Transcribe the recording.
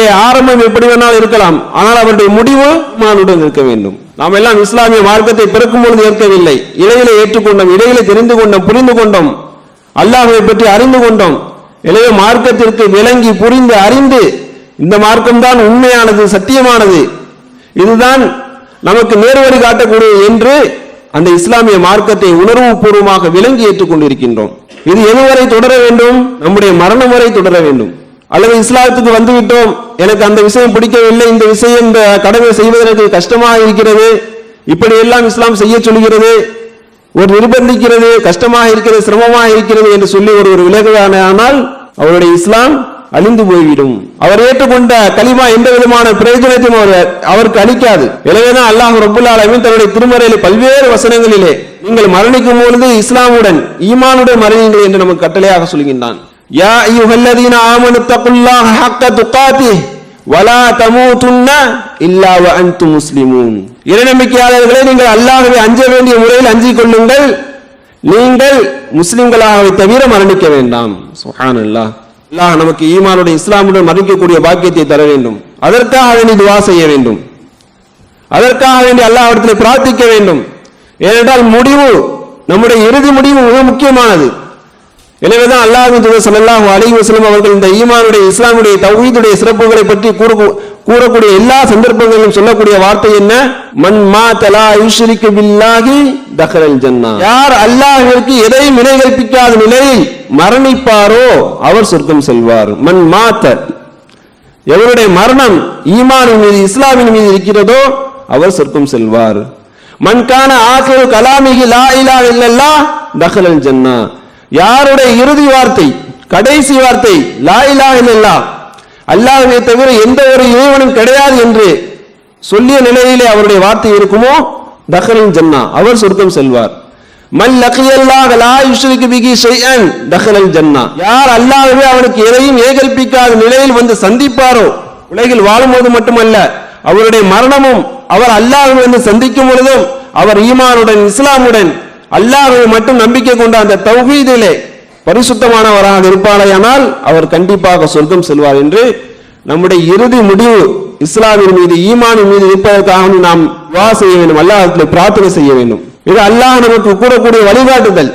அவருடைய ஆரம்பம் எப்படி வேணாலும் இருக்கலாம். ஆனால் அவருடைய முடிவு மானுடன் இருக்க வேண்டும். நாம் எல்லாம் இஸ்லாமிய மார்க்கத்தை பிறக்கும் பொழுது ஏற்கவில்லை. இடையிலே ஏற்றுக்கொண்டோம் இடையிலே தெரிந்து கொண்டோம் புரிந்து கொண்டோம். அல்லாஹை பற்றி அறிந்து கொண்டோம். இளைய மார்க்கத்திற்கு விளங்கி புரிந்து அறிந்து இந்த மார்க்கம் தான் உண்மையானது சத்தியமானது. இதுதான் நமக்கு நேர்வழி காட்டக்கூடியது என்று அந்த இஸ்லாமிய மார்க்கத்தை உணர்வுபூர்வமாக விளங்கி ஏற்றுக்கொண்டிருக்கின்றோம். இது எதுவரை தொடர வேண்டும்? நம்முடைய மரணம் வரை தொடர வேண்டும். அல்லது இஸ்லாத்துக்கு வந்துவிட்டோம். எனக்கு அந்த விஷயம் பிடிக்கவில்லை. இந்த விஷயம் இந்த கடமை செய்வதற்கு கஷ்டமாக இருக்கிறது. இப்படி எல்லாம் இஸ்லாம் செய்ய சொல்கிறது. ஒரு நிர்பந்திக்கிறது கஷ்டமாக இருக்கிறது சிரமமாக இருக்கிறது என்று சொல்லி ஒரு ஒரு விலகுவானால் அவருடைய இஸ்லாம் அழிந்து போய்விடும். அவர் ஏற்றுக்கொண்ட கலிமா எந்த விதமான பிரயோஜனத்தையும் அவர் அவருக்கு அளிக்காது. எனவேதான் அல்லாஹ் ரபுல் அலமின் தன்னுடைய திருமறையில பல்வேறு வசனங்களிலே நீங்கள் மரணிக்கும் பொழுது இஸ்லாமுடன் ஈமானுடன் மரணிங்கள் என்று நமக்கு கட்டளையாக சொல்கின்றான். யா ஐயுஹல்லதீன ஆமனு தகுல்லாஹ ஹக்க துகாத்திஹ் வலா தமூதுன்ன இல்லா வ அன்தும் முஸ்லிமூன் இறைநம்பிக்கையாளர்களே நீங்கள் அல்லாஹ்வை அஞ்ச வேண்டிய முறையில் அஞ்சிக் கொள்ளுங்கள் நீங்கள் முஸ்லிம்களாகவே தவிர மரணிக்க வேண்டாம் சுஹான் அல்லாஹ் நமக்கு ஈமானுடைய இஸ்லாமுடன் மரணிக்கக்கூடிய பாக்கியத்தை தர வேண்டும் அதற்காக வேண்டி துவா செய்ய வேண்டும் அதற்காக வேண்டி அல்லாஹ்விடத்தில் பிரார்த்திக்க வேண்டும் ஏனென்றால் முடிவு நம்முடைய இறுதி முடிவு மிக முக்கியமானது எனவேதான் அல்லாஹ் தூதர் ஸல்லல்லாஹு அலைஹி அவர்கள் இந்த ஈமானுடைய இஸ்லாமுடைய தௌஹீதுடைய சிறப்புகளை பற்றி கூறு- கூறக்கூடிய எல்லா சந்தர்ப்பங்களிலும் சொல்லக்கூடிய வார்த்தை என்ன? மன் மா தலா யுஷ்ரிக்கு பில்லாஹி தஹரல் ஜன்னா. யார் அல்லாஹிற்கு எதையும் வினை கற்பிக்காத நிலையில் மரணிப்பாரோ அவர் சொர்க்கம் செல்வார். மண் மாத்த எவருடைய மரணம் ஈமானின் மீது இஸ்லாமின் மீது இருக்கிறதோ அவர் சொர்க்கம் செல்வார். மண்கான ஆசிரியர் கலாமிகி லா இலாஹ இல்லல்லா தஹலல் ஜன்னா. யாருடைய இறுதி வார்த்தை கடைசி வார்த்தை லா இல்லா இல்லல்லாஹ் தவிர எந்த ஒரு இறைவனும் கிடையாது என்று சொல்லிய நிலையிலே அவருடைய வார்த்தை இருக்குமோ? தஹலின் ஜன்னா. அவர் சொர்க்கம் செல்வார். மல் லக்கியல்லாஹ் லா யுஷ்ரிக்கு பிகி ஷைஅன் தஹலல் ஜன்னா. யார் அல்லாஹ்வே அவனுக்கு எதையும் ஏகல்பிக்காத நிலையில் வந்து சந்திப்பாரோ? உலகில் வாழும்போது மட்டுமல்ல அவருடைய மரணமும் அவர் அல்லாஹ்வை வந்து சந்திக்கும் பொழுதும் அவர் ஈமானுடன் இஸ்லாமுடன் அல்லாஹ்வை மட்டும் நம்பிக்கை கொண்ட அந்த தௌஹீதிலே பரிசுத்தமானவராக இருப்பாரையானால் அவர் கண்டிப்பாக சொர்க்கம் செல்வார் என்று நம்முடைய இறுதி முடிவு இஸ்லாமின் மீது ஈமானின் மீது இருப்பதற்காக நாம் வா செய்ய வேண்டும் அல்லாஹத்தில் பிரார்த்தனை செய்ய வேண்டும். இது அல்லாஹ் நமக்கு கூறக்கூடிய வழிகாட்டுதல்.